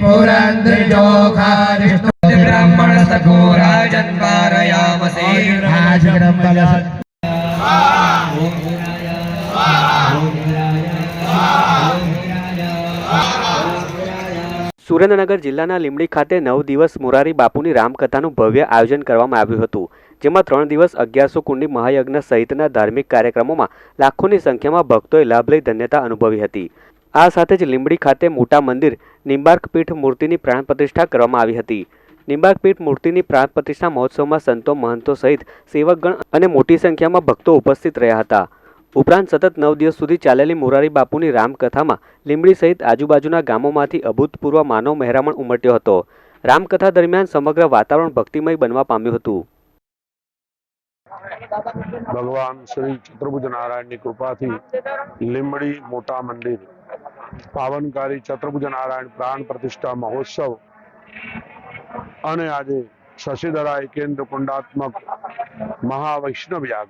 પુરંદ્રજોખા વિષ્ણુ બ્રાહ્મણ સખો રાજન પારયામસે રાજગણમ બલસ સુરેન્દ્રનગર જિલ્લાના લીંબડી ખાતે નવ દિવસ મોરારી બાપુની રામકથાનું ભવ્ય આયોજન કરવામાં આવ્યું હતું જેમાં ત્રણ દિવસ અગિયારસો કુંડી મહાયજ્ઞ સહિતના ધાર્મિક કાર્યક્રમોમાં લાખોની સંખ્યામાં ભક્તોએ લાભ લઈ ધન્યતા અનુભવી હતી. આ સાથે જ લીંબડી ખાતે મોટા મંદિર નિંબાર્ક પીઠ મૂર્તિની પ્રાણ પ્રતિષ્ઠા કરવામાં આવી હતી. નિંબાર્ક પીઠ મૂર્તિની પ્રાણ પ્રતિષ્ઠા મહોત્સવમાં સંતો, મહંતો સહિત સેવકગણ અને મોટી સંખ્યામાં ભક્તો ઉપસ્થિત રહ્યા હતા. ઉપરાંત સતત નવ દિવસ સુધી ચાલેલી મોરારી બાપુની રામકથામાં લીંબડી સહિત આજુબાજુના ગામોમાંથી અભૂતપૂર્વ માનવ મહેરામણ ઉમટ્યો હતો. રામકથા દરમિયાન સમગ્ર વાતાવરણ ભક્તિમય બનવા પામ્યું હતું. ભગવાન શ્રી ચતુર્ભુજ નારાયણની કૃપાથી લીમડી મોટા મંદિર પાવનકારી ચતુર્ભુજ નારાયણ પ્રાણ પ્રતિષ્ઠા મહોત્સવ. અને આજે શશિધરા એકેન્દ્ર કુંડાત્મક મહાવૈષ્ણવ યાગ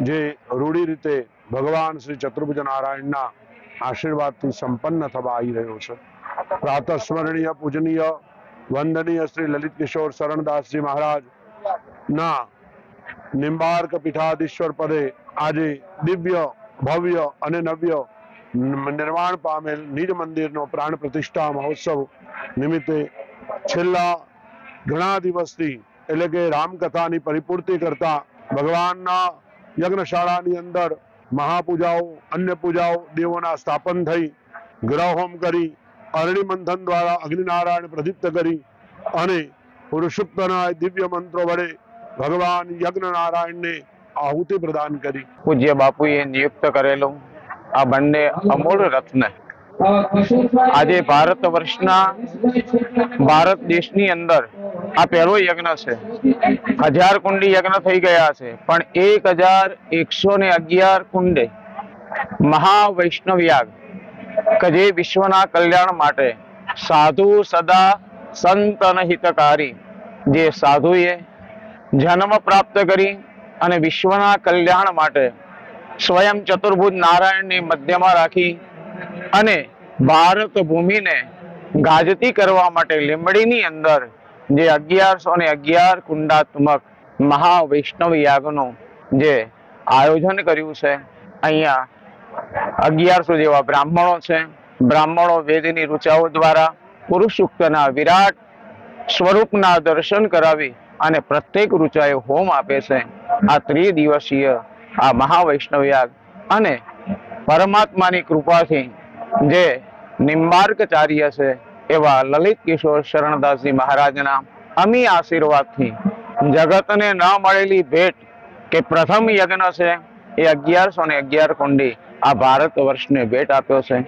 જે રૂઢી રીતે ભગવાન શ્રી ચતુર્ભુજ નારાયણના આશીર્વાદથી સંપન્ન થવા આવી રહ્યો છે. પ્રાતસ્મરણીય પૂજનીય વંદનીય શ્રી લલિત કિશોર શરણદાસજી મહારાજ ના નિંબાર્ક પીઠાધીશ્વર પદે આજે દિવ્ય, ભવ્ય અને નવ્ય નિર્માણ પામેલ નિજ મંદિરનો પ્રાણ પ્રતિષ્ઠા મહોત્સવ નિમિત્તે છેલ્લા ઘણા દિવસથી એટલે કે રામકથાની પરિપૂર્તિ કરતા ભગવાનના યજ્ઞશાળાની અંદર મહાપૂજાઓ, અન્ય પૂજાઓ, દેવોના સ્થાપન થઈ ગ્રહોમ કરી અરણી મંથન દ્વારા અગ્નિનારાયણ પ્રદીપ્ત કરી અને પુરુષોત્તના દિવ્ય મંત્રો વડે ભગવાન યજ્ઞ નારાયણને આહુતિ પ્રદાન કરી. પૂજ્ય બાપુએ નિયુક્ત કરેલું આ બંને અમૂળ રત્ન. આજે ભારત વર્ષના ભારત દેશની અંદર આ પહેલો યજ્ઞ છે. હજાર કુંડી યજ્ઞ થઈ ગયા છે, પણ એક હજાર એકસો ને અગિયાર કુંડે મહાવૈષ્ણવ યાગ કે જે વિશ્વના કલ્યાણ માટે સાધુ સદા સંતન હિતકારી જે સાધુએ જન્મ પ્રાપ્ત કરી અને વિશ્વના કલ્યાણ માટે સ્વયં ચતુર્ભુજ નારાયણને મધ્યમાં રાખી અને ભારત ભૂમિને ગાજતી કરવા માટે લીમડીની અંદર જે અગિયારસો ને અગિયાર કુંડાત્મક મહાવૈષ્ણવ યાગનું જે આયોજન કર્યું છે, અહીંયા અગિયારસો જેવા બ્રાહ્મણો છે. બ્રાહ્મણો વેદની ઋચાઓ દ્વારા પુરુષુક્તના વિરાટ સ્વરૂપના દર્શન કરાવી અને પ્રત્યેક ઋચાએ હોમ આપે છે. આ ત્રિદિવસીય આ મહાવૈષ્ણવ યાગ અને પરમાત્માની કૃપાથી જે નિમ્બાર્કચાર્ય છે એવા લલિત કિશોર શરણદાસજી મહારાજના અમી આશીર્વાદથી જગતને ન મળેલી ભેટ કે પ્રથમ યજ્ઞ છે એ અગિયારસો ને અગિયાર કુંડી આ ભારત વર્ષને ભેટ આપ્યો છે.